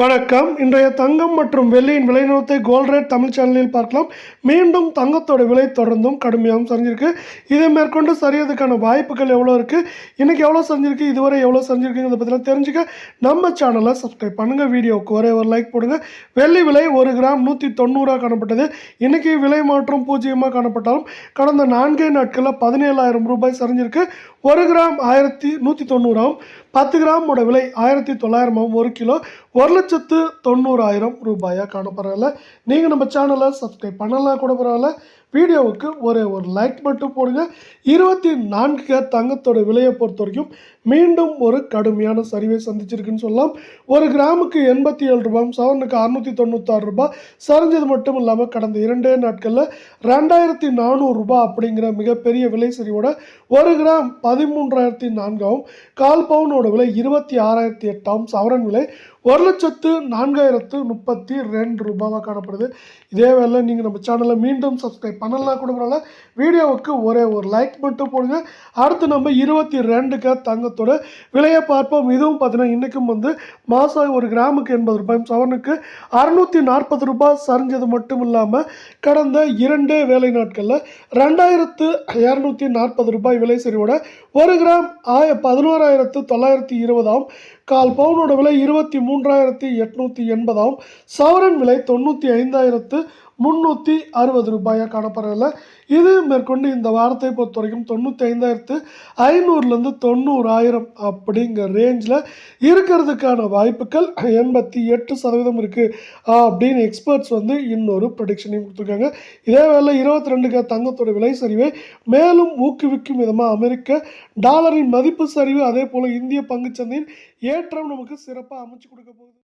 வணக்கம். இன்றைய தங்கம் மற்றும் வெள்ளியின் விலை நிறுவனத்தை கோல்ட் ரேட் தமிழ் சேனலில் பார்க்கலாம். மீண்டும் தங்கத்தோட விலை தொடர்ந்தும் கடுமையாகவும் சரிஞ்சிருக்கு. இதை மேற்கொண்டு சரியதுக்கான வாய்ப்புகள் எவ்வளோ இருக்குது இன்றைக்கி எவ்வளோ சரிஞ்சிருக்கு? இதுவரை எவ்வளோ சரிஞ்சிருக்குங்கிறத பற்றிலாம் தெரிஞ்சுக்க நம்ம சேனலை சப்ஸ்கிரைப் பண்ணுங்கள் வீடியோவுக்கு ஒரே ஒரு லைக் போடுங்க. வெள்ளி விலை ஒரு கிராம் நூற்றி தொண்ணூறாக காணப்பட்டது. இன்றைக்கி விலை மாற்றம் பூஜ்ஜியமாக காணப்பட்டாலும் கடந்த நான்கே நாட்களில் பதினேழாயிரம் ரூபாய் சரிஞ்சிருக்கு. ஒரு கிராம் ஆயிரத்தி நூற்றி தொண்ணூறாகவும் பத்து கிராமோட விலை ஆயிரத்தி தொள்ளாயிரமாகவும் ஒரு கிலோ. ஒரு லட்சத்து தொண்ணூறாயிரம் ரூபாயாக காணப்படுறதில்ல நீங்கள் நம்ம சேனலை சப்ஸ்கிரைப் பண்ணலாம் கூட பரவாயில்ல. வீடியோவுக்கு ஒரே ஒரு லைக் மட்டும் போடுங்க. இருபத்தி நான்கு தங்கத்தோட விலையை பொறுத்த வரைக்கும் மீண்டும் ஒரு கடுமையான சரிவை சந்திச்சிருக்குன்னு சொல்லலாம். ஒரு கிராமுக்கு எண்பத்தி ஏழு ரூபாயும் சவரனுக்கு அறுநூற்றி தொண்ணூத்தாறு ரூபாய் சரிஞ்சது மட்டும் இல்லாமல் கடந்த இரண்டே நாட்களில் ரெண்டாயிரத்தி நானூறு ரூபாய் அப்படிங்கிற மிகப்பெரிய விலை சரிவோட ஒரு கிராம் பதிமூன்றாயிரத்தி நான்காவும் கால் பவுனோட விலை இருபத்தி ஆறாயிரத்தி எட்டாம் சவரன் விலை ஒரு லட்சத்து நான்காயிரத்து முப்பத்தி ரெண்டு ரூபாவாக காணப்படுது. இதே வேலை நீங்கள் நம்ம சேனலை மீண்டும் சப்ஸ்கிரைப் பண்ணலாம் கூட வீடியோவுக்கு ஒரே ஒரு லைக் மட்டும் போடுங்க. அடுத்து நம்ம இருபத்தி ரெண்டுக்கு தங்கத்தோட விலையை பார்ப்போம். இதுவும் பார்த்தீங்கன்னா இன்றைக்கும் வந்து மாதம் ஒரு கிராமுக்கு எண்பது ரூபாயும் சவனுக்கு அறுநூற்றி நாற்பது ரூபாய் சரிஞ்சது மட்டும் இல்லாமல் கடந்த இரண்டே வேலை நாட்களில் ரெண்டாயிரத்து இரநூத்தி நாற்பது ரூபாய் விலை சரிவோட ஒரு கிராம் ஆய பதினோராயிரத்து தொள்ளாயிரத்தி இருபதாம் கால் பவுனோட விலை இருபத்தி மூணு மூன்றாயிரத்தி எட்நூற்றி எண்பதாம் சவரன் விலை தொண்ணூற்றி ஐந்தாயிரத்து முந்நூற்றி அறுபது ரூபாயாக காணப்படுறதில்ல இது மேற்கொண்டு இந்த வாரத்தை பொறுத்த வரைக்கும் தொண்ணூற்றி ஐந்தாயிரத்து ஐநூறுலேருந்து தொண்ணூறாயிரம் அப்படிங்கிற ரேஞ்சில் இருக்கிறதுக்கான வாய்ப்புகள் எண்பத்தி எட்டு சதவீதம் இருக்குது அப்படின்னு எக்ஸ்பர்ட்ஸ் வந்து இன்னொரு ப்ரொடிக்ஷனையும் கொடுத்துருக்காங்க. இதே வேளை இருபத்தி ரெண்டுக்கு தங்கத்தோட விலை சரிவை மேலும் ஊக்குவிக்கும் விதமாக அமெரிக்க டாலரின் மதிப்பு சரிவு அதே போல் இந்திய பங்குச்சந்தையின் ஏற்றம் நமக்கு சிறப்பாக அமைச்சு கொடுக்க போகுது.